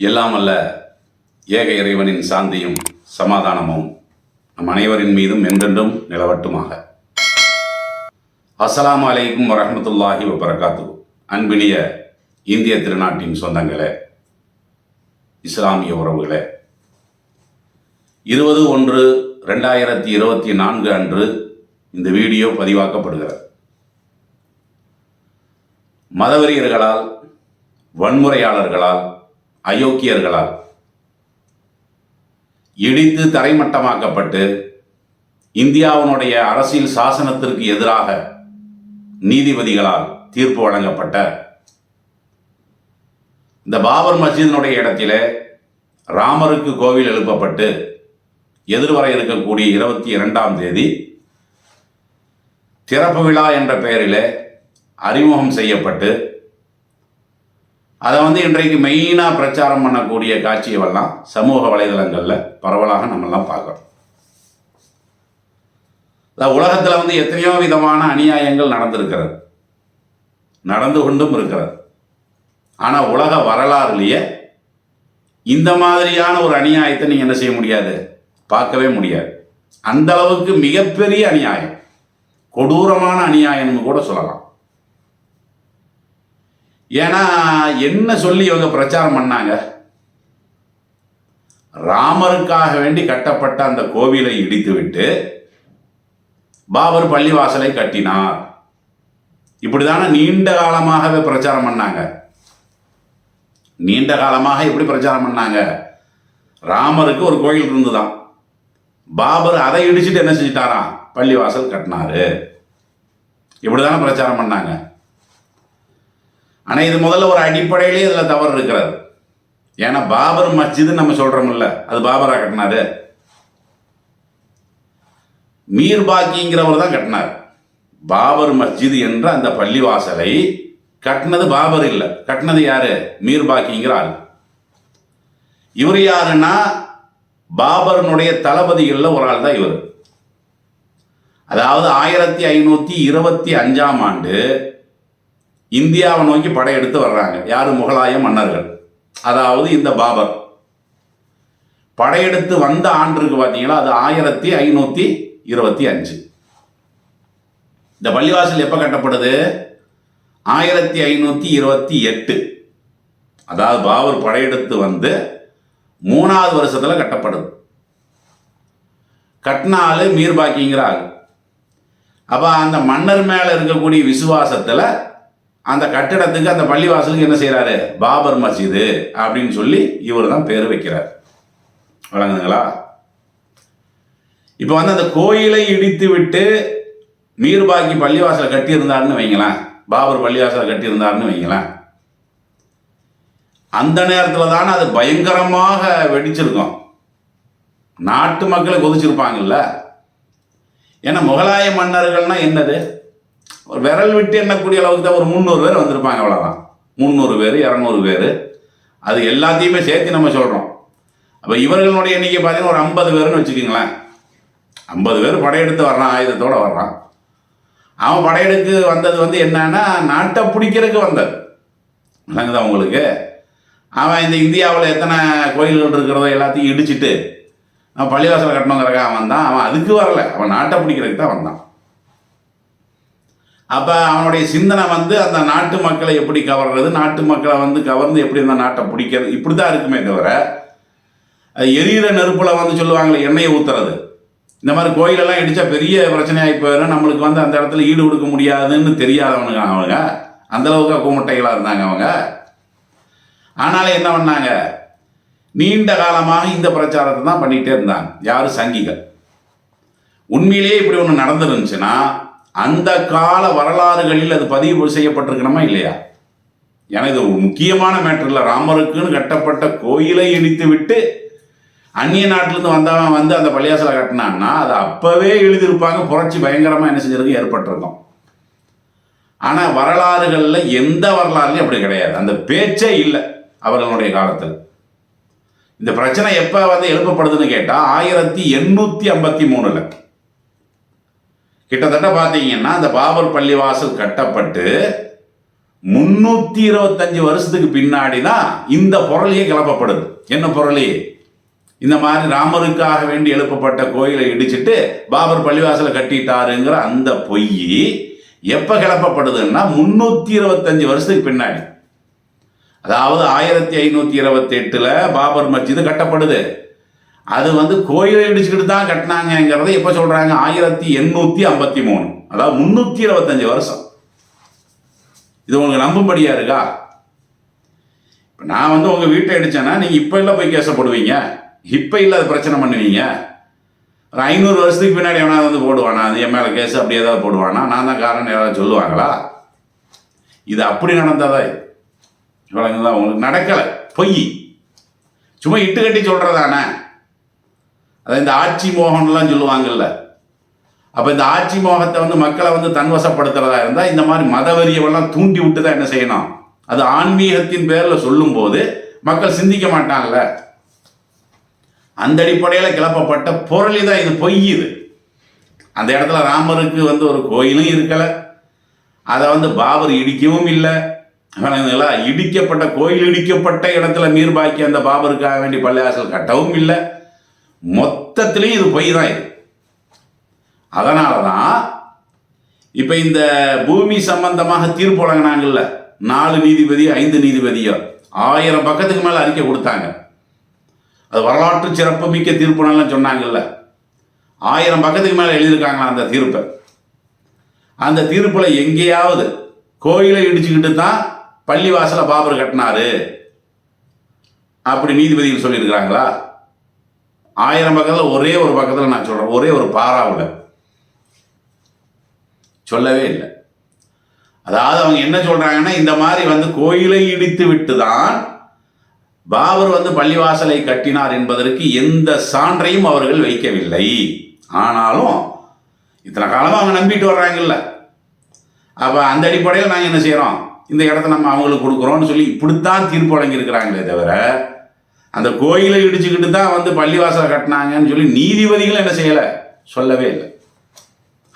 எல்லாம் அல்ல ஏக இறைவனின் சாந்தியும் சமாதானமும் நம் அனைவரின் மீதும் என்றென்றும் நிலவட்டுமாக. அஸ்லாம் அலைக்கும் வரமத்துல்லாஹி வபரகாத்து அன்பினிய இந்திய திருநாட்டின் சொந்தங்களே இஸ்லாமிய உறவுகளே. இருபது ஒன்று ரெண்டாயிரத்தி இருபத்தி நான்கு அன்று இந்த வீடியோ பதிவாக்கப்படுகிறது. மதவெறியர்களால் வன்முறையாளர்களால் அயோக்கியர்களால். இடித்து தரைமட்டமாக்கப்பட்டு இந்தியாவினுடைய அரசியல் சாசனத்திற்கு எதிராக நீதிபதிகளால் தீர்ப்பு வழங்கப்பட்ட இந்த பாபர் மஸ்ஜிதினுடைய இடத்திலே ராமருக்கு கோவில் எழுப்பப்பட்டு எதிர்வர இருக்கக்கூடிய இருபத்தி இரண்டாம் தேதி திறப்பு விழா என்ற பெயரிலே அறிமுகம் செய்யப்பட்டு அதை வந்து இன்றைக்கு மெயினாக பிரச்சாரம் பண்ணக்கூடிய காட்சியெல்லாம் சமூக வலைதளங்களில் பரவலாக நம்மெல்லாம் பார்க்குறோம். அதாவது உலகத்தில் வந்து எத்தனையோ விதமான அநியாயங்கள் நடந்திருக்கிறது. நடந்து கொண்டும் இருக்கிறது. ஆனால் உலக வரலாறுலேயே இந்த மாதிரியான ஒரு அநியாயத்தை நீங்கள் என்ன செய்ய முடியாது? பார்க்கவே முடியாது. அந்த அளவுக்கு மிகப்பெரிய அநியாயம். கொடூரமான அநியாயம்னு கூட சொல்லலாம். ஏன்னா என்ன சொல்லி இவங்க பிரச்சாரம் பண்ணாங்க? ராமருக்காக வேண்டி கட்டப்பட்ட அந்த கோவிலை இடித்துவிட்டு பாபர் பள்ளிவாசலை கட்டினார். இப்படிதான நீண்ட காலமாகவே பிரச்சாரம் பண்ணாங்க. நீண்ட காலமாக எப்படி பிரச்சாரம் பண்ணாங்க? ராமருக்கு ஒரு கோயில் இருந்துதான். பாபர் அதை இடிச்சிட்டு என்ன செஞ்சிட்டாராம்? பள்ளிவாசல் கட்டினாரு. இப்படிதான பிரச்சாரம் பண்ணாங்க. ஆனால் இது முதல்ல ஒரு அடிப்படையிலேயே இதில் தவறு இருக்கிறது. ஏன்னா பாபர் மஸ்ஜிதுன்னு நம்ம சொல்கிறோம்ல அது பாபரா கட்டினாரு. மீர் பாக்கிங்கிறவர் தான் கட்டினார். பாபர் மஸ்ஜித் என்ற அந்த பள்ளிவாசலை கட்டினது பாபர் இல்லை. கட்டினது யாரு? மீர் பாக்கிங்கிற ஆள். இவர் யாருன்னா பாபரனுடைய தளபதிகளில் ஒரு ஆள் தான் இவர். அதாவது ஆயிரத்தி ஐநூற்றி இருபத்தி அஞ்சாம் ஆண்டு இந்தியாவை நோக்கி படையெடுத்து வர்றாங்க. யார்? முகலாய மன்னர்கள். அதாவது இந்த பாபர். படையெடுத்து வந்த ஆண்டு இருக்கு பார்த்தீங்களா? அது ஆயிரத்தி ஐநூற்றி இருபத்தி அஞ்சு. இந்த பள்ளிவாசல் எப்போ கட்டப்படுது? ஆயிரத்தி ஐநூற்றி இருபத்தி எட்டு. அதாவது பாபர் படையெடுத்து வந்து மூணாவது வருஷத்தில் கட்டப்படுது. கட்டினாலு மீர்பாக்கிங்கிறாள் அப்போ அந்த மன்னர் மேலே இருக்கக்கூடிய விசுவாசத்தில் அந்த கட்டிடத்துக்கு அந்த பள்ளிவாசலுக்கு என்ன செய்கிறாரு பாபர் மசீது அப்படின்னு சொல்லி இவர் தான் பேர் வைக்கிறார். வழங்குதுங்களா? இப்போ வந்து அந்த கோயிலை இடித்து விட்டு மீர்பாக்கி பள்ளிவாசலை கட்டியிருந்தாருன்னு வைங்களேன். பாபர் பள்ளிவாசலை கட்டியிருந்தாருன்னு வைங்களேன். அந்த நேரத்தில் தானே அது பயங்கரமாக வெடிச்சிருக்கும். நாட்டு மக்களை கொதிச்சிருப்பாங்கல்ல. ஏன்னா முகலாய மன்னர்கள்னால் என்னது? ஒரு விரல் விட்டு எண்ணக்கூடிய அளவுக்கு தான் ஒரு முந்நூறு பேர் வந்திருப்பாங்க அவ்வளோதான் முந்நூறு பேர் இரநூறு பேர். அது எல்லாத்தையுமே சேர்த்து நம்ம சொல்கிறோம் அப்போ இவர்களுடைய எண்ணிக்கை பார்த்தீங்கன்னா ஒரு ஐம்பது பேர்னு வச்சுக்கோங்களேன். ஐம்பது பேர் படையெடுத்து வர்றான் ஆயுதத்தோடு வர்றான். அவன் படையெடுக்கு வந்தது வந்து என்னன்னா நாட்டை பிடிக்கிறதுக்கு வந்தது. விளங்குதா உங்களுக்கு? அவன் இந்த இந்தியாவில் எத்தனை கோயில்கள் இருக்கிறதோ எல்லாத்தையும் இடிச்சிட்டு அவன் பள்ளிவாசல் கட்டணுங்கிறக்காக அவன் தான் அவன் அதுக்கு வரல. அவன் நாட்டை பிடிக்கிறதுக்கு தான் வந்தான். அப்போ அவனுடைய சிந்தனை வந்து அந்த நாட்டு மக்களை எப்படி கவர்றது? நாட்டு மக்களை வந்து கவர்ந்து எப்படி அந்த நாட்டை பிடிக்கிறது? இப்படி தான் இருக்குமே தவிர அது எரியிற நெருப்பில் வந்து சொல்லுவாங்களே எண்ணெயை ஊற்றுறது இந்த மாதிரி கோயிலெல்லாம் இடித்தா பெரிய பிரச்சனையாகி போயிடும். நம்மளுக்கு வந்து அந்த இடத்துல ஈடு கொடுக்க முடியாதுன்னு தெரியாதவனுங்க அவங்க. அந்தளவுக்கு கூமுட்டைகளாக இருந்தாங்க அவங்க. ஆனாலும் என்ன பண்ணாங்க? நீண்ட காலமாக இந்த பிரச்சாரத்தை தான் பண்ணிகிட்டே இருந்தாங்க. யார்? சங்கிகள். உண்மையிலேயே இப்படி ஒன்று நடந்துருந்துச்சுன்னா அந்த கால வரலாறுகளில் அது பதிவு செய்யப்பட்டிருக்கணுமா இல்லையா? ஏன்னா இது ஒரு முக்கியமான மேட்டர் இல்லை. ராமருக்குன்னு கட்டப்பட்ட கோயிலை இடித்து விட்டு அந்நிய நாட்டிலேருந்து வந்தவன் வந்து அந்த பள்ளியாசலை கட்டினான்னா அது அப்போவே எழுதியிருப்பாங்க. புரட்சி பயங்கரமாக என்ன செஞ்சிருக்கு? ஏற்பட்டிருக்கும். ஆனால் வரலாறுகளில் எந்த வரலாறுலையும் அப்படி கிடையாது. அந்த பேச்சே இல்லை அவர்களுடைய காலத்தில். இந்த பிரச்சனை எப்போ வந்து எழுப்பப்படுதுன்னு கேட்டால் ஆயிரத்தி எண்ணூற்றி ஐம்பத்தி மூணில். கிட்டத்தட்ட பார்த்தீங்கன்னா அந்த பாபர் பள்ளிவாசல் கட்டப்பட்டு முன்னூத்தி இருபத்தஞ்சு வருஷத்துக்கு பின்னாடி தான் இந்த பொருளையே கிளப்பப்படுது. என்ன பொருளே? இந்த மாதிரி ராமருக்காக வேண்டி எழுப்பப்பட்ட கோயிலை இடிச்சிட்டு பாபர் பள்ளிவாசலை கட்டிட்டாருங்கிற அந்த பொய் எப்ப கிளப்பப்படுதுன்னா முன்னூத்தி இருபத்தஞ்சு வருஷத்துக்கு பின்னாடி. அதாவது ஆயிரத்தி ஐநூத்தி இருபத்தி எட்டுல பாபர் மஸ்ஜிது கட்டப்படுது. அது வந்து கோயிலை இடிச்சுக்கிட்டு தான் கட்டினாங்கிறத எப்போ சொல்கிறாங்க ஆயிரத்தி எண்ணூற்றி ஐம்பத்தி மூணு அதாவது முந்நூற்றி இருபத்தஞ்சு வருஷம். இது உங்களுக்கு நம்பும்படியா இருக்கா? இப்போ நான் வந்து உங்கள் வீட்டை அடித்தேன்னா நீங்கள் இப்போ இல்லை போய் கேசப்படுவீங்க இப்போ இல்லை அது பிரச்சனை பண்ணுவீங்க. ஒரு ஐநூறு வருஷத்துக்கு பின்னாடி எவனாவது வந்து போடுவானா? அது என் மேலே கேஸ் அப்படி ஏதாவது போடுவானா? நான் தான் காரணம் யாராவது சொல்லுவாங்களா? இது அப்படி நடந்ததா இது? இவ்வளவுங்களா உங்களுக்கு நடக்கலை. பொய். சும்மா இட்டு கட்டி சொல்கிறதானே அதை இந்த ஆட்சி மோகன்லாம் சொல்லுவாங்கல்ல. அப்போ இந்த ஆட்சி மோகத்தை வந்து மக்களை வந்து தன்வசப்படுத்துறதா இருந்தால் இந்த மாதிரி மதவெறியவெல்லாம் தூண்டி விட்டு தான் என்ன செய்யணும்? அது ஆன்மீகத்தின் பேரில் சொல்லும்போது மக்கள் சிந்திக்க மாட்டாங்கல்ல. அந்த அடிப்படையில் கிளப்பப்பட்ட பொருளி தான் இது பொய் இது. அந்த இடத்துல ராமருக்கு வந்து ஒரு கோயிலும் இருக்கலை. அதை வந்து பாபர் இடிக்கவும் இல்லை. இடிக்கப்பட்ட கோயில் இடிக்கப்பட்ட இடத்துல மீர்பாக்கி அந்த பாபருக்காக வேண்டி பள்ளியாசல் கட்டவும் இல்லை. மொத்தத்திலையும் இது பொய் தான் இது. அதனால தான் இப்போ இந்த பூமி சம்பந்தமாக தீர்ப்பு வழங்கினாங்கல்ல நாலு நீதிபதி ஐந்து நீதிபதியோ ஆயிரம் பக்கத்துக்கு மேலே அறிக்கை கொடுத்தாங்க. அது வரலாற்று சிறப்பு மிக்க தீர்ப்புனெல்லாம் சொன்னாங்கல்ல. ஆயிரம் பக்கத்துக்கு மேலே எழுதியிருக்காங்களா அந்த தீர்ப்பை? அந்த தீர்ப்பில் எங்கேயாவது கோயிலை இடிச்சுக்கிட்டு தான் பள்ளிவாசலை பாபர் கட்டினாரு. அப்படி நீதிபதிகள் சொல்லியிருக்கிறாங்களா? ஆயிரம் பக்கத்தில் ஒரே ஒரு பக்கத்தில் நான் சொல்கிறேன் ஒரே ஒரு பாராவில். சொல்லவே இல்லை. அதாவது அவங்க என்ன சொல்கிறாங்கன்னா இந்த மாதிரி வந்து கோயிலை இடித்து விட்டு தான் பாபர் வந்து பள்ளிவாசலை கட்டினார் என்பதற்கு எந்த சான்றையும் அவர்கள் வைக்கவில்லை. ஆனாலும் இத்தனை காலமாக அவங்க நம்பிட்டு வர்றாங்கல்ல. அப்போ அந்த அடிப்படையில் நாங்கள் என்ன செய்கிறோம் இந்த இடத்த நம்ம அவங்களுக்கு கொடுக்குறோம்னு சொல்லி இப்படித்தான் தீர்ப்பு வழங்கியிருக்கிறாங்களே தவிர அந்த கோயிலை இடிச்சுக்கிட்டு தான் வந்து பள்ளிவாசலை கட்டினாங்கன்னு சொல்லி நீதிபதிகள் என்ன செய்யலை? சொல்லவே இல்லை.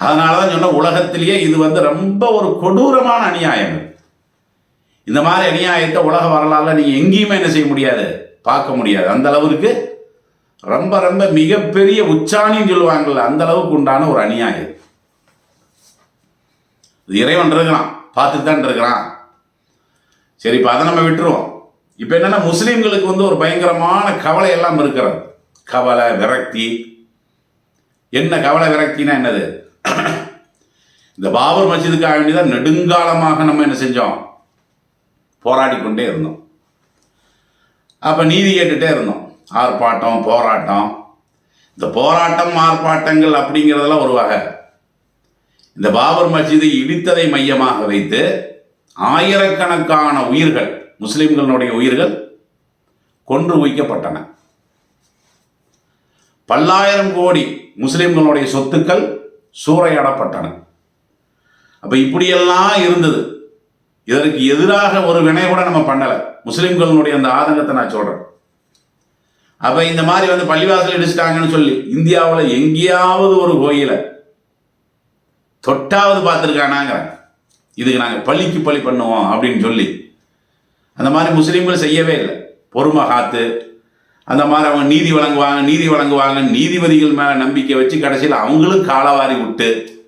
அதனால தான் சொன்ன உலகத்திலேயே இது வந்து ரொம்ப ஒரு கொடூரமான அநியாயம். இந்த மாதிரி அநியாயத்தை உலக வரலாறுல நீங்கள் எங்கேயுமே என்ன செய்ய முடியாது? பார்க்க முடியாது. அந்த அளவுக்கு ரொம்ப ரொம்ப மிகப்பெரிய உச்சாணின்னு சொல்லுவாங்கல்ல அந்த அளவுக்கு உண்டான ஒரு அநியாயம். இது இறைவன் இருக்கிறான் பார்த்துட்டு தான் இருக்கிறான் சரி இப்போ அதை நம்ம விட்டுருவோம். இப்போ என்னன்னா முஸ்லீம்களுக்கு வந்து ஒரு பயங்கரமான கவலை எல்லாம் இருக்கிறது. கவலை விரக்தி. என்ன கவலை விரக்தினா என்னது? இந்த பாபர் மஸ்ஜிதுக்காக வேண்டிதான் நெடுங்காலமாக நம்ம என்ன செஞ்சோம்? போராடி கொண்டே இருந்தோம். அப்போ நீதி கேட்டுட்டே இருந்தோம். ஆர்ப்பாட்டம் போராட்டம். இந்த போராட்டம் ஆர்ப்பாட்டங்கள் அப்படிங்கிறதெல்லாம் ஒரு வகை. இந்த பாபர் மஸ்ஜிதை இடித்ததை மையமாக வைத்து ஆயிரக்கணக்கான உயிர்கள் முஸ்லிம்களுடைய உயிர்கள் கொன்று குவிக்கப்பட்டன பல்லாயிரம் கோடி முஸ்லிம்களுடைய சொத்துக்கள் சூறையாடப்பட்டன. அப்போ இப்படியெல்லாம் இருந்தது. இதற்கு எதிராக ஒரு வினை கூட நம்ம பண்ணலை. முஸ்லிம்களுடைய அந்த ஆதங்கத்தை நான் சொல்கிறேன் அப்போ இந்த மாதிரி வந்து பள்ளிவாசல் இடிச்சிட்டாங்கன்னு சொல்லி இந்தியாவில் எங்கேயாவது ஒரு கோயிலை தொட்டாவது பார்த்துருக்கானாங்கிறேன். இதுக்கு நாங்கள் பள்ளிக்கு பள்ளி பண்ணுவோம் அப்படின்னு சொல்லி அந்த மாதிரி முஸ்லீம்கள் செய்யவே இல்லை. பொறுமை காத்து அந்த மாதிரி அவங்க நீதி வழங்குவாங்க நீதி வழங்குவாங்க நீதிபதிகள் மேலே நம்பிக்கை வச்சு கடைசியில் அவங்களும் காலவாரி விட்டு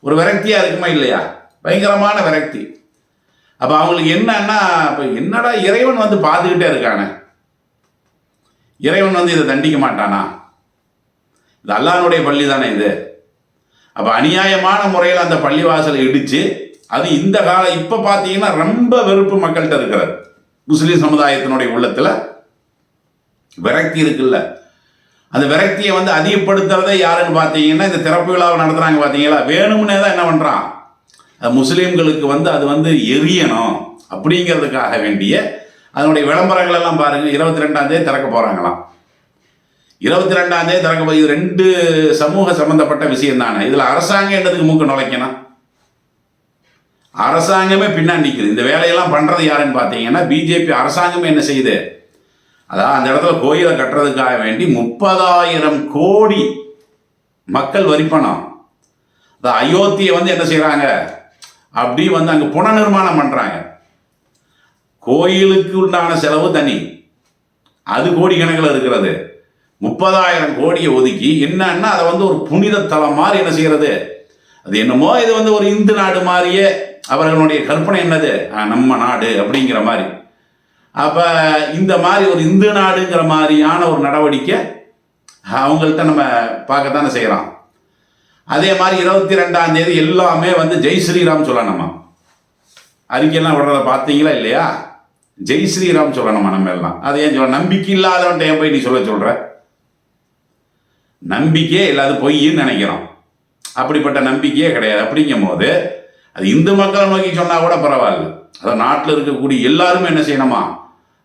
ஒரு விரக்தியாக இருக்குமா இல்லையா? பயங்கரமான விரக்தி. அப்போ அவங்களுக்கு என்னன்னா இப்போ என்னடா இறைவன் வந்து பார்த்துக்கிட்டே இருக்கானே? இறைவன் வந்து இதை தண்டிக்க மாட்டானா? இது அல்லானுடைய பள்ளி தானே இது. அப்போ அநியாயமான முறையில் அந்த பள்ளிவாசலை இடித்து அது இந்த கால இப்போ பார்த்தீங்கன்னா ரொம்ப வெறுப்பு மக்கள்கிட்ட இருக்கிறது. முஸ்லீம் சமுதாயத்தினுடைய உள்ளத்தில் விரக்தி இருக்குல்ல. அந்த விரக்தியை வந்து அதிகப்படுத்துறதே யாருன்னு பார்த்தீங்கன்னா இந்த திறப்பு விழாவை நடத்துகிறாங்க பார்த்தீங்களா வேணும்னே தான் என்ன பண்ணுறான் அது முஸ்லீம்களுக்கு வந்து அது வந்து எரியணும் அப்படிங்கிறதுக்காக வேண்டிய அதனுடைய விளம்பரங்கள் எல்லாம் பாருங்கள் இருபத்தி ரெண்டாம் தேதி திறக்க போகிறாங்களாம் இருபத்தி ரெண்டாம் தேதி திறக்க போய் இது ரெண்டு சமூக சம்பந்தப்பட்ட விஷயம் தானே இதில் அரசாங்கம் என்னதுக்கு மூக்க நுழைக்கணும்? அரசாங்கமே பின்னாடி நிற்குது இந்த வேலையெல்லாம் பண்ணுறது யாருன்னு பார்த்தீங்கன்னா பிஜேபி அரசாங்கமே என்ன செய்யுது? அதான் அந்த இடத்துல கோயிலை கட்டுறதுக்காக வேண்டி முப்பதாயிரம் கோடி மக்கள் வரிப்பணம் அயோத்தியை வந்து என்ன செய்கிறாங்க அப்படி வந்து அங்கே புனர்நிர்மாணம் பண்ணுறாங்க கோயிலுக்கு உண்டான செலவு தனி. அது கோடி கணக்கில் இருக்கிறது. முப்பதாயிரம் கோடியை ஒதுக்கி என்னன்னா அதை வந்து ஒரு புனித தலம் மாதிரி என்ன செய்கிறது அது என்னமோ இது வந்து ஒரு இந்து நாடு மாதிரியே அவர்களுடைய கற்பனை என்னது? நம்ம நாடு அப்படிங்கிற மாதிரி. அப்போ இந்த மாதிரி ஒரு இந்து நாடுங்கிற மாதிரியான ஒரு நடவடிக்கை அவங்கள்ட்ட நம்ம பார்க்கத்தானே செய்கிறோம் அதே மாதிரி இருபத்தி ரெண்டாம் தேதி எல்லாமே வந்து ஜெய் ஸ்ரீராம் சொல்லணுமா? அறிக்கையெல்லாம் விடுறத பார்த்தீங்களா இல்லையா? ஜெய் ஸ்ரீராம் சொல்லணுமா நம்ம எல்லாம்? அதை ஏன் சொல்ல நம்பிக்கை இல்லாதவன்ட்ட ஏன் போய் நீ சொல்ல சொல்கிற நம்பிக்கையே இல்லாத பொய்ன்னு நினைக்கிறோம். அப்படிப்பட்ட நம்பிக்கையே கிடையாது. அப்படிங்கும் போது அது இந்து மக்களை நோக்கி சொன்னால் கூட பரவாயில்ல. அதான் நாட்டில் இருக்கக்கூடிய எல்லாருமே என்ன செய்யணுமா?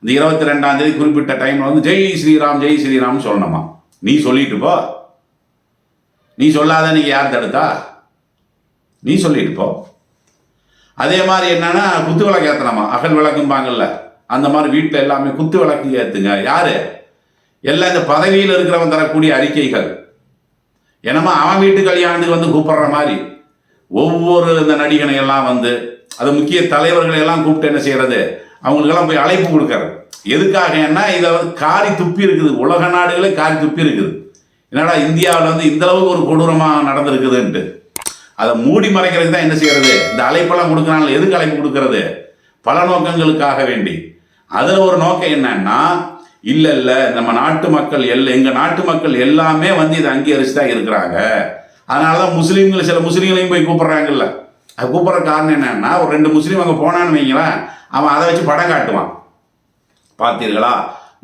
இந்த இருபத்தி ரெண்டாம் தேதி குறிப்பிட்ட டைம்ல வந்து ஜெய் ஸ்ரீராம் ஜெய் ஸ்ரீராம் சொல்லணுமா? நீ சொல்லிட்டு போ. நீ சொல்லாத நீங்க யார் தடுத்தா? நீ சொல்லிட்டு போ. அதே மாதிரி என்னன்னா குத்து விளக்கு ஏத்தணுமா? அகல் விளக்கும்பாங்கல்ல அந்த மாதிரி வீட்டில் எல்லாமே குத்து விளக்கு ஏற்றுங்க யாரு? எல்லாம் இந்த பதவியில் இருக்கிறவன் தரக்கூடிய அறிக்கைகள். என்னமா அவன் வீட்டு கல்யாணத்துக்கு வந்து கூப்பிடுற மாதிரி. ஒவ்வொரு இந்த நடிகனை எல்லாம் வந்து அது முக்கிய தலைவர்களை எல்லாம் கூப்பிட்டு என்ன செய்யறது? அவங்களுக்கெல்லாம் போய் அழைப்பு கொடுக்கறது. எதுக்காக என்ன இதை வந்து காரி துப்பி இருக்குது. உலக நாடுகளே காரி துப்பி இருக்குது. என்னடா இந்தியாவில் வந்து இந்த அளவுக்கு ஒரு கொடூரமாக நடந்திருக்குதுன்ட்டு. அதை மூடி மறைக்கிறதுக்கு தான் என்ன செய்யறது? இந்த அழைப்பெல்லாம் கொடுக்குறாங்க எதுக்கு அழைப்பு கொடுக்கறது? பல நோக்கங்களுக்காக வேண்டி. அதில் ஒரு நோக்கம் என்னன்னா இல்லை இல்லை நம்ம நாட்டு மக்கள் எல்லாம் எங்கள் நாட்டு மக்கள் எல்லாமே வந்து இதை அங்கீகரிச்சு தான் இருக்கிறாங்க. அதனால தான் முஸ்லீம்கள் சில முஸ்லீம்களையும் போய் கூப்பிட்றாங்கல்ல. அது கூப்பிட்ற காரணம் என்னன்னா ஒரு ரெண்டு முஸ்லீம் அங்கே போனான்னு வைங்களேன் அவன் அதை வச்சு படம் காட்டுவான். பார்த்தீர்களா?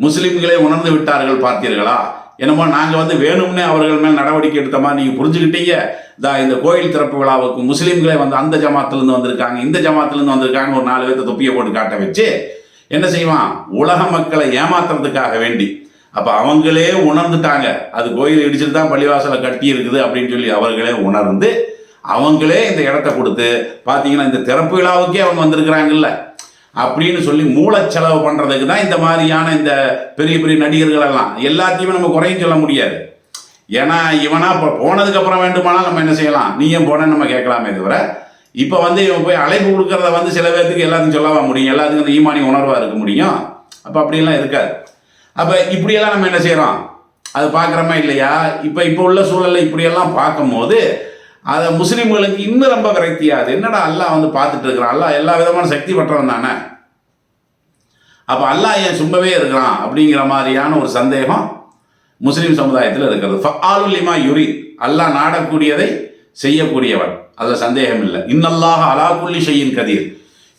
முஸ்லீம்களே உணர்ந்து விட்டார்கள் பார்த்தீர்களா? என்னமோ நாங்கள் வந்து வேணும்னே அவர்கள் மேல் நடவடிக்கை எடுத்த மாதிரி நீங்கள் புரிஞ்சுக்கிட்டீங்க. இதா இந்த கோயில் திறப்பு விழாவுக்கு முஸ்லீம்களே வந்து அந்த ஜமாத்துலேருந்து வந்திருக்காங்க இந்த ஜமாத்துலேருந்து வந்திருக்காங்க ஒரு நாலு பேர்த்த தொப்பியை போட்டு காட்ட வச்சு என்ன செய்வான்? உலக மக்களை ஏமாத்துறதுக்காக வேண்டி அப்போ அவங்களே உணர்ந்துட்டாங்க. அது கோயில் இடிச்சுட்டு தான் பள்ளிவாசலை கட்டி இருக்குது அப்படின்னு சொல்லி அவர்களே உணர்ந்து அவங்களே இந்த இடத்த கொடுத்து பார்த்தீங்கன்னா இந்த திறப்பு விழாவுக்கே அவங்க வந்திருக்கிறாங்கல்ல. அப்படின்னு சொல்லி மூலச்செலவு பண்ணுறதுக்கு தான் இந்த மாதிரியான இந்த பெரிய பெரிய நடிகர்கள் எல்லாம். எல்லாத்தையுமே நம்ம குறையும் சொல்ல முடியாது. ஏன்னா இவனா இப்போ போனதுக்கப்புறம் வேண்டுமானால் நம்ம என்ன செய்யலாம்? நீ ஏன் போனேன்னு நம்ம கேட்கலாமே தவிர இப்போ வந்து இவன் போய் அழைப்பு கொடுக்கறத வந்து சில பேர்த்துக்கு எல்லாத்தையும் சொல்லவா முடியும். எல்லாத்துக்கும் அந்த ஈமானி உணர்வாக இருக்க முடியும். அப்போ அப்படிலாம் இருக்காது. அப்போ இப்படியெல்லாம் நம்ம என்ன செய்கிறோம் அது பார்க்குறோமா இல்லையா? இப்போ இப்போ உள்ள சூழலில் இப்படியெல்லாம் பார்க்கும்போது அதை முஸ்லீம்களுக்கு இன்னும் ரொம்ப விரக்தியாது என்னடா அல்லாஹ் வந்து பார்த்துட்டு இருக்கிறான்? அல்லாஹ் எல்லா விதமான சக்தி பெற்றவன் தானே? அப்போ அல்லாஹ் ஏன் சும்மவே இருக்கிறான்? அப்படிங்கிற மாதிரியான ஒரு சந்தேகம் முஸ்லீம் சமுதாயத்தில் இருக்கிறது. ஃபஆலுலிமா யுரி அல்லாஹ் நாடக்கூடியதை செய்யக்கூடியவன். அதில் சந்தேகம் இல்லை. இன்னல்லாக அலா குல்லி செய்யின் கதீர்.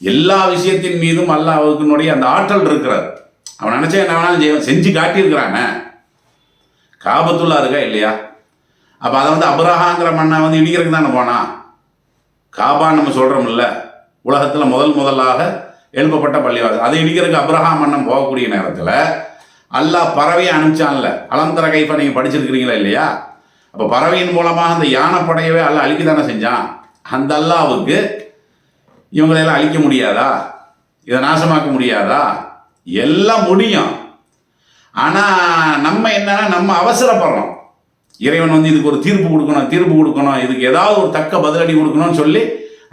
எல்லா விஷயத்தின் மீதும் அல்லாஹ்வுக்குனுடைய அந்த ஆற்றல் இருக்கிறார் அவன் நினச்சா என்ன வேணாலும் செய்வான். செஞ்சு காட்டியிருக்கிறானே. காபத்துள்ளா இருக்கா இல்லையா? அப்போ அதை வந்து அப்ரஹாங்கிற மண்ணை வந்து இடிக்கிறதுக்கு தானே போனான் காபான்னு நம்ம சொல்கிறோம்ல உலகத்தில் முதல் முதலாக எழுப்பப்பட்ட பள்ளிவாசல். அதை இடிக்கிறதுக்கு அப்ரஹாம் மன்னன் போகக்கூடிய நேரத்தில் அல்லாஹ் பறவையை அனுப்பிச்சான்ல. அலந்தர கைப்பை நீங்கள் படிச்சிருக்கிறீங்களா இல்லையா? அப்போ பறவையின் மூலமாக அந்த யானைப்படையவே அல்ல அழிக்க தானே செஞ்சான். அந்த அல்லாவுக்கு இவங்களெல்லாம் அழிக்க முடியாதா? இதை நாசமாக்க முடியாதா? எல்லாம் முடியும். ஆனால் நம்ம என்னன்னா நம்ம அவசரப்படுறோம். இறைவன் வந்து இதுக்கு ஒரு தீர்ப்பு கொடுக்கணும் தீர்ப்பு கொடுக்கணும் இதுக்கு ஏதாவது ஒரு தக்க பதிலடி கொடுக்கணும்னு சொல்லி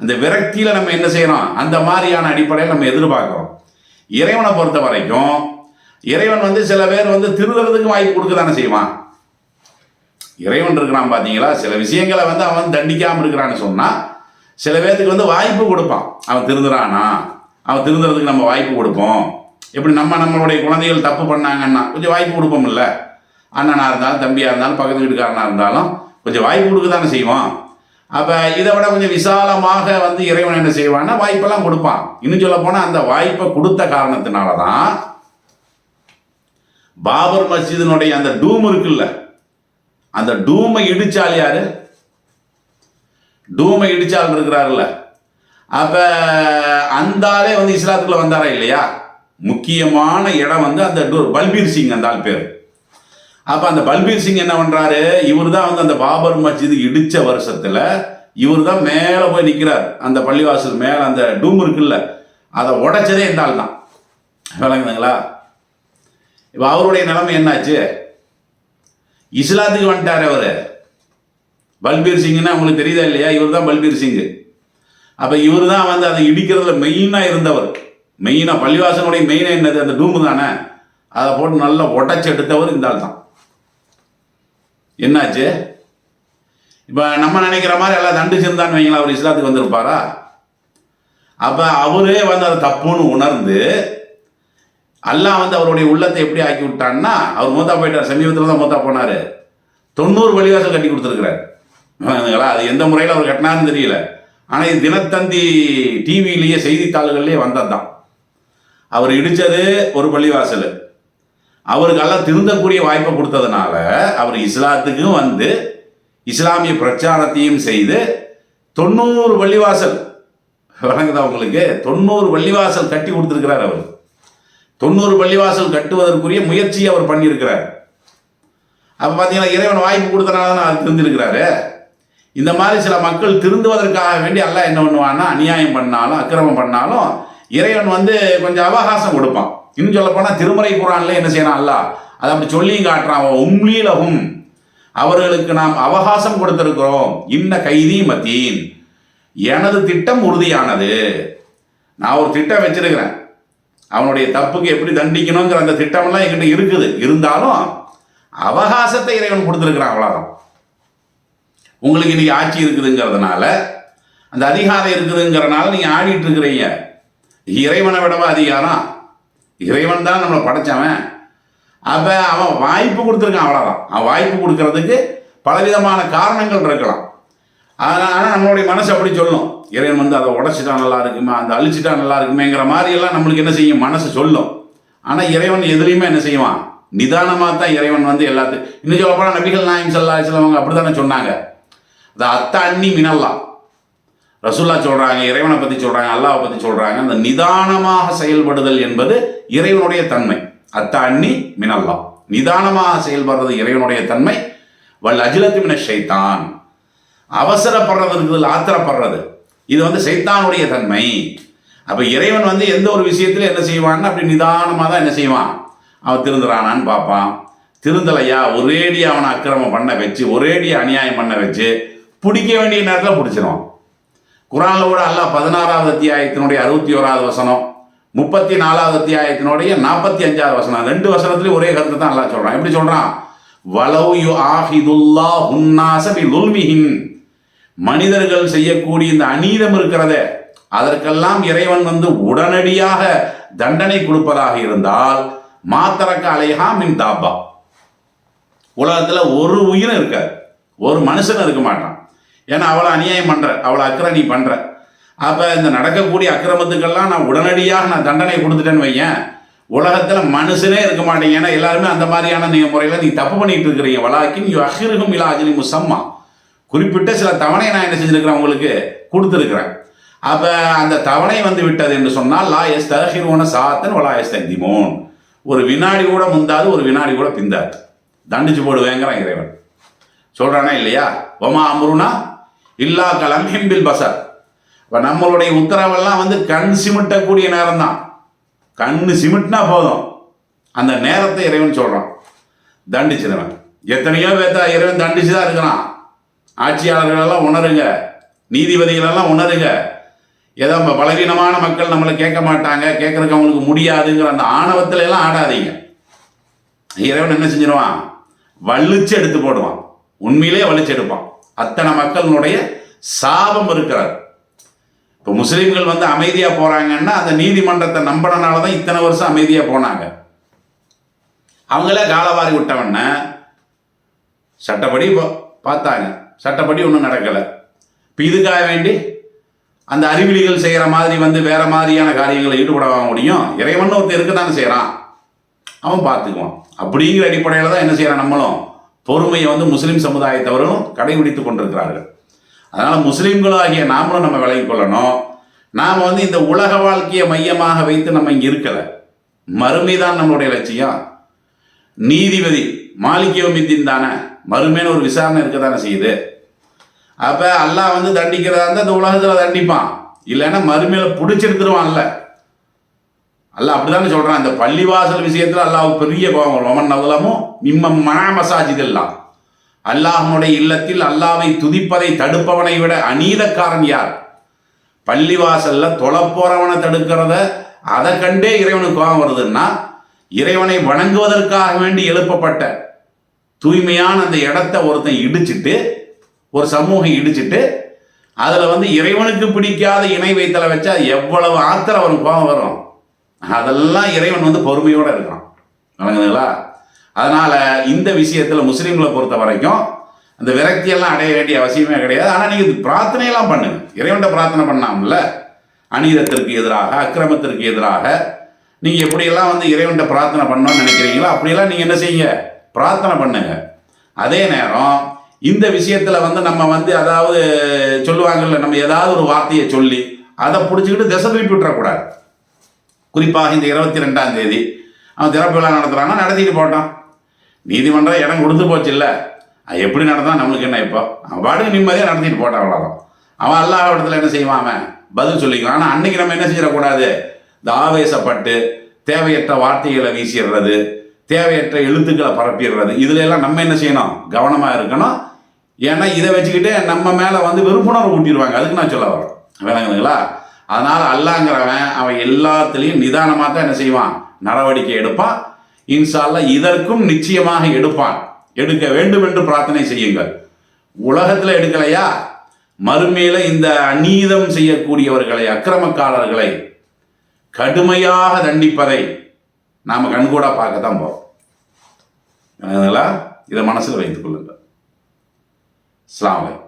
அந்த விரக்தியில் நம்ம என்ன செய்கிறோம் அந்த மாதிரியான அடிப்படையில் நம்ம எதிர்பார்க்குறோம். இறைவனை பொறுத்த வரைக்கும் இறைவன் வந்து சில பேர் வந்து திருடுறதுக்கு வாய்ப்பு கொடுக்க தானே செய்வான். இறைவன் இருக்கிறான் பார்த்தீங்களா சில விஷயங்களை வந்து அவன் தண்டிக்காமல் இருக்கிறான்னு சொன்னால் சில பேர்த்துக்கு வந்து வாய்ப்பு கொடுப்பான். அவன் திருந்துறானா அவன் திருந்துறதுக்கு நம்ம வாய்ப்பு கொடுப்போம். எப்படி நம்ம நம்மளுடைய குழந்தைகள் தப்பு பண்ணாங்கன்னா கொஞ்சம் வாய்ப்பு கொடுப்போம்ல. அண்ணனாக இருந்தாலும் தம்பியாக இருந்தாலும் பக்கத்து வீட்டுக்காரனாக இருந்தாலும் கொஞ்சம் வாய்ப்பு கொடுக்க தானே செய்வோம். அப்போ இதை விட கொஞ்சம் விசாலமாக வந்து இறைவன் என்ன செய்வான்னா வாய்ப்பெல்லாம் கொடுப்பான். இன்னும் சொல்ல போனால் அந்த வாய்ப்பை கொடுத்த காரணத்தினால தான் பாபர் மஸ்ஜிதினுடைய அந்த டூம் இருக்குல்ல அந்த டூமை இடிச்சால் யாரு? டூமை இடிச்சால் இருக்கிறாருல்ல. அப்போ அந்த ஆளே வந்து இஸ்லாத்துக்குள்ளே வந்தாரா இல்லையா? முக்கியமான இடம் வந்து அந்த பல்பீர் சிங் அந்த ஆள் பேர். அப்போ அந்த பல்பீர் சிங் என்ன பண்ணுறாரு இவர் தான் வந்து அந்த பாபர் மஸ்ஜிது இடித்த வருஷத்தில் இவர் தான் மேலே போய் நிற்கிறார் அந்த பள்ளிவாசல் மேலே அந்த டூம் இருக்குல்ல அதை உடைச்சதே இந்த ஆள் தான் விளங்குதுங்களா? இப்போ அவருடைய நிலைமை என்னாச்சு? இஸ்லாத்துக்கு வந்துட்டார் அவர். பல்பீர் சிங்னா உங்களுக்கு தெரியுதா இல்லையா? இவர் தான் பல்பீர் சிங் அப்போ இவர் தான் வந்து அதை இடிக்கிறதுல மெயினாக இருந்தவர். மெயினாக பள்ளிவாசனுடைய மெயினாக என்னது? அந்த டூமு தானே? அதை போட்டு நல்லா உடச்சி எடுத்தவர் இந்த ஆள் தான். என்னாச்சு? இப்போ நம்ம நினைக்கிற மாதிரி எல்லாம் தண்டிச்சிருந்தான்னு வைங்களா அவர் இஸ்லாத்துக்கு வந்திருப்பாரா? அப்போ அவரே வந்து அதை தப்புன்னு உணர்ந்து அல்லாஹ் வந்து அவருடைய உள்ளத்தை எப்படி ஆக்கி விட்டான்னா அவர் மூத்தா போயிட்டார் சமீபத்தில் தான் மூத்தா போனார். தொண்ணூறு பள்ளிவாசல் கட்டி கொடுத்துருக்குறாருங்களா அது எந்த முறையில் அவர் கட்டினாருன்னு தெரியல. ஆனால் இது தினத்தந்தி டிவியிலேயே செய்தித்தாள்கள்லேயே வந்தது தான் அவர் இடித்தது ஒரு பள்ளிவாசல். அவருக்கெல்லாம் திருந்தக்கூடிய வாய்ப்பை கொடுத்ததுனால அவர் இஸ்லாத்துக்கும் வந்து இஸ்லாமிய பிரச்சாரத்தையும் செய்து தொண்ணூறு பள்ளிவாசல் வழங்குதா உங்களுக்கு? தொண்ணூறு பள்ளிவாசல் கட்டி கொடுத்துருக்கிறார் அவர். தொண்ணூறு பள்ளிவாசல் கட்டுவதற்குரிய முயற்சியை அவர் பண்ணியிருக்கிறார். அப்போ பார்த்தீங்கன்னா இறைவன் வாய்ப்பு கொடுத்தனால தான் அவர் திருந்திருக்கிறாரு. இந்த மாதிரி சில மக்கள் திருந்துவதற்காக வேண்டி எல்லாம் என்ன பண்ணுவான்னா அநியாயம் பண்ணாலும் அக்கிரமம் பண்ணாலும் இறைவன் வந்து கொஞ்சம் அவகாசம் கொடுப்பான். இன்னும் சொல்ல போனால் திருமறை குரான்ல என்ன செய்யறான்? அல்ல அதை அப்படி சொல்லியும் காட்டுறான். உம்லீலகும். அவர்களுக்கு நாம் அவகாசம் கொடுத்திருக்கிறோம். இன்ன கைதி மத்தீன். எனது திட்டம் உறுதியானது. நான் ஒரு திட்டம் வச்சிருக்கிறேன். அவனுடைய தப்புக்கு எப்படி தண்டிக்கணுங்கிற அந்த திட்டமெல்லாம் என்கிட்ட இருக்குது. இருந்தாலும் அவகாசத்தை இறைவன் கொடுத்துருக்கிறான் அவ்வளோதான் உங்களுக்கு இன்னைக்கு ஆட்சி இருக்குதுங்கிறதுனால அந்த அதிகாரம் இருக்குதுங்கிறனால நீங்கள் ஆடிட்டு இருக்கிறீங்க. இறைவனை விடவா அதிகாரம். இறைவன் தான் நம்மளை படைச்சவன். அப்போ அவன் வாய்ப்பு கொடுத்துருக்கான் அவ்வளோதான் அவன் வாய்ப்பு கொடுக்கறதுக்கு பலவிதமான காரணங்கள் இருக்கலாம். அதனால் ஆனால் நம்மளுடைய மனசு அப்படி சொல்லும். இறைவன் வந்து அதை உடச்சிட்டா நல்லா இருக்குமே அந்த அழிச்சிட்டா நல்லா இருக்குமேங்கிற மாதிரியெல்லாம் நம்மளுக்கு என்ன செய்யும்? மனசு சொல்லும். ஆனால் இறைவன் எதுலேயுமே என்ன செய்வான்? நிதானமாக தான் இறைவன் வந்து எல்லாத்தையும் இன்னும் சொல்லப்போனால் நபிகள் நாயம் செல்லா செல்லவங்க அப்படி தானே சொன்னாங்க. அது அத்த அண்ணி மினல்லாம் ரசுல்லா சொல்றாங்க இறைவனை பத்தி சொல்றாங்க அல்லாஹ் பத்தி சொல்றாங்க. அந்த நிதானமாக செயல்படுதல் என்பது இறைவனுடைய தன்மை. அத்தாண்ணி மினல்லா நிதானமாக செயல்படுறது இறைவனுடைய தன்மை. வல் அஜிலத்து மின ஷைத்தான். அவசரப்படுறது இருக்குது ஆத்திரப்படுறது. இது வந்து சைத்தானுடைய தன்மை. அப்ப இறைவன் வந்து எந்த ஒரு விஷயத்துல என்ன செய்வான்னு அப்படி நிதானமாக தான் என்ன செய்வான்? அவன் திருந்துறானான்னு பார்ப்பான். திருந்தலையா ஒரேடி அவனை அக்கிரமம் பண்ண வச்சு ஒரேடி அநியாயம் பண்ண வச்சு பிடிக்க வேண்டிய நேரத்தில் பிடிச்சிருவான். குரான்ல அல்லாஹ் பதினாறாவது அத்தியாயத்தினுடைய அறுபத்தி ஓராவது வசனம் முப்பத்தி நாலாவது அத்தியாயத்தினுடைய நாற்பத்தி அஞ்சாவது வசனம். ரெண்டு வசனத்துலேயும் ஒரே கருத்து தான் அல்லாஹ் சொல்றான். எப்படி சொல்றான்? வலவு யு ஆஹிதுல்லா உன்னாச லுல்மிஹின் மனிதர்கள் செய்யக்கூடிய இந்த அநீதம் இருக்கிறத அதற்கெல்லாம் இறைவன் வந்து உடனடியாக தண்டனை கொடுப்பதாக இருந்தால் மாத்தரக்க அலைஹா மின் தாப்பா. உலகத்துல ஒரு உயிரும் இருக்காது. ஒரு மனுஷனும் இருக்க மாட்டான். ஏன்னா அவளை அநியாயம் பண்ணுற அவளை அக்கறை நீ பண்ற. அப்போ இந்த நடக்கக்கூடிய அக்கிரமத்துக்கெல்லாம் நான் உடனடியாக நான் தண்டனை கொடுத்துட்டேன்னு வையேன். உலகத்தில் மனுஷனே இருக்க மாட்டேங்க. ஏன்னா எல்லாருமே அந்த மாதிரியான நீங்க முறையில் நீ தப்பு பண்ணிட்டு இருக்கிறீங்க. வலாக்கின் யூ அஹிருகும் இலா அஜினி முசம்மா குறிப்பிட்ட சில தவணையை நான் என்ன செஞ்சுருக்கிறேன் உங்களுக்கு கொடுத்துருக்குறேன். அப்போ அந்த தவணை வந்து விட்டது என்று சொன்னால் லா எஸ் தஹிரோன சாத்தன் வலா எஸ் தக்திமோன் ஒரு வினாடி கூட முந்தாது ஒரு வினாடி கூட பிந்தாது. தண்டிச்சு போடுவேங்கிறான் இறைவன். சொல்கிறானா இல்லையா? ஒமா அம்ருனா இல்லா கலம் ஹிம்பில் பசர் இப்போ நம்மளுடைய உத்தரவெல்லாம் வந்து கண் சிமிட்டக்கூடிய நேரம் தான் கண் சிமிட்னா போதும். அந்த நேரத்தை இறைவன் சொல்கிறான் தண்டிச்சிருவன். எத்தனையோ பேர்த்த இறைவன் தண்டிச்சு தான் இருக்கிறான். ஆட்சியாளர்களெல்லாம் உணருங்க. நீதிபதிகளெல்லாம் உணருங்க. ஏதோ நம்ம பலவீனமான மக்கள் நம்மளை கேட்க மாட்டாங்க. கேட்கறதுக்கு அவங்களுக்கு முடியாதுங்கிற அந்த ஆணவத்துல எல்லாம் ஆடாதீங்க. இறைவன் என்ன செஞ்சிருவான்? வலிச்சு எடுத்து போடுவான். உண்மையிலே வலிச்சு எடுப்பான். அத்தனை மக்களினுடைய சாபம் இருக்கிறார் இப்போ முஸ்லீம்கள் வந்து அமைதியாக போகிறாங்கன்னா அந்த நீதிமன்றத்தை நம்பினனால தான் இத்தனை வருஷம் அமைதியாக போனாங்க. அவங்களே காலவாரி விட்டவன சட்டப்படி பார்த்தாங்க. சட்டப்படி ஒன்றும் நடக்கலை. இப்போ இதுக்காக வேண்டி அந்த அறிவிலிகள் செய்கிற மாதிரி வந்து வேறு மாதிரியான காரியங்களை ஈடுபட முடியும்? இறைவன் ஒருத்தர் இருக்க தானே செய்கிறான் அவன் பார்த்துக்குவான். அப்படிங்கிற அடிப்படையில் தான் என்ன செய்கிறான் நம்மளும்? பொறுமையை வந்து முஸ்லீம் சமுதாயத்தவர்களும் கடைபிடித்து கொண்டிருக்கிறார்கள். அதனால் முஸ்லீம்களாகிய நாமளும் நம்ம விலகி கொள்ளணும். நாம் வந்து இந்த உலக வாழ்க்கையை மையமாக வைத்து நம்ம இங்கே இருக்கலை. மறுமை தான் நம்மளுடைய லட்சியம். நீதிபதி மாலிக்கியோமித்தின் தானே. மறுமைன்னு ஒரு விசாரணை இருக்க தானே செய்யுது. அப்போ அல்லாஹ் வந்து தண்டிக்கிறதா இருந்தால் இந்த உலகத்தில் தண்டிப்பான். இல்லைன்னா மறுமையில் பிடிச்சிருத்துருவான்ல அல்ல அப்படிதானே சொல்றான். இந்த பள்ளிவாசல் விஷயத்துல அல்லாஹ் பெரிய கோபம் வரும். ஒமன் நவலமும் மிம்மம் மனா மசாஜிதெல்லாம் அல்லாஹ்னுடைய இல்லத்தில் அல்லாவை துதிப்பதை தடுப்பவனை விட அநீதக்காரன் யார்? பள்ளிவாசல்ல தொலைப்போறவனை தடுக்கிறத அதை கண்டே இறைவனுக்கு கோபம் வருதுன்னா இறைவனை வணங்குவதற்காக வேண்டி எழுப்பப்பட்ட தூய்மையான அந்த இடத்த ஒருத்தன் இடிச்சிட்டு ஒரு சமூகம் இடிச்சிட்டு அதில் வந்து இறைவனுக்கு பிடிக்காத இணை வைத்தலை வச்சா எவ்வளவு ஆத்திரம் வரும் கோபம் வரும். அதெல்லாம் இறைவன் வந்து பொறுமையோடு இருக்கிறான். வணங்குதுங்களா அதனால இந்த விஷயத்தில் முஸ்லீம்களை பொறுத்த வரைக்கும் அந்த விரக்தியெல்லாம் அடைய வேண்டிய அவசியமே கிடையாது. ஆனால் நீங்கள் பிரார்த்தனையெல்லாம் பண்ணுங்க. இறைவன்கிட்ட பிரார்த்தனை பண்ணாமல்ல. அநீதத்திற்கு எதிராக அக்கிரமத்திற்கு எதிராக நீங்கள் எப்படியெல்லாம் வந்து இறைவன்கிட்ட பிரார்த்தனை பண்ணணும்னு நினைக்கிறீங்களோ அப்படியெல்லாம் நீங்கள் என்ன செய்யுங்க? பிரார்த்தனை பண்ணுங்க. அதே நேரம் இந்த விஷயத்தில் வந்து நம்ம வந்து அதாவது சொல்லுவாங்கல்ல நம்ம ஏதாவது ஒரு வார்த்தையை சொல்லி அதை பிடிச்சிக்கிட்டு திசை திருப்பி விட்டுறக்கூடாது. குறிப்பாக இந்த இருபத்தி ரெண்டாம் தேதி. அவன் திறப்பு விழா நடத்துகிறான்னா நடத்திட்டு போட்டான். நீதிமன்றம் இடம் கொடுத்து போச்சு இல்லை எப்படி நடந்தான்? நம்மளுக்கு என்ன இப்போ? அவன் பாட்டுக்கு நிம்மதியாக நடத்திட்டு போட்டான் அவ்வளோதான் அவன் அல்லாஹ் இடத்துல என்ன செய்வான் அவன்? பதில் சொல்லிக்கலாம் ஆனால் அன்னைக்கு நம்ம என்ன செஞ்சிடக்கூடாது இந்த ஆவேசப்பட்டு தேவையற்ற வார்த்தைகளை வீசிடுறது தேவையற்ற எழுத்துக்களை பரப்பிடுறது. இதுல எல்லாம் நம்ம என்ன செய்யணும்? கவனமாக இருக்கணும். ஏன்னா இதை வச்சுக்கிட்டே நம்ம மேலே வந்து வெறுப்புணர்வு ஊட்டிடுவாங்க. அதுக்கு நான் சொல்ல வரேன். விளங்குதுங்களா அதனால் அல்லாங்கிறவன் அவன் எல்லாத்துலேயும் நிதானமாக தான் என்ன செய்வான்? நடவடிக்கை எடுப்பான். இன்சால்ல இதற்கும் நிச்சயமாக எடுப்பான். எடுக்க வேண்டும் என்று பிரார்த்தனை செய்யுங்கள். உலகத்தில் எடுக்கலையா? மறுமையில இந்த அநீதம் செய்யக்கூடியவர்களை அக்கிரமக்காரர்களை கடுமையாக தண்டிப்பதை நாம் கண்கூடா பார்க்க தான் போகிறோம் இதை மனசில் வைத்துக் கொள்ளுங்கள். அலைக்கும்.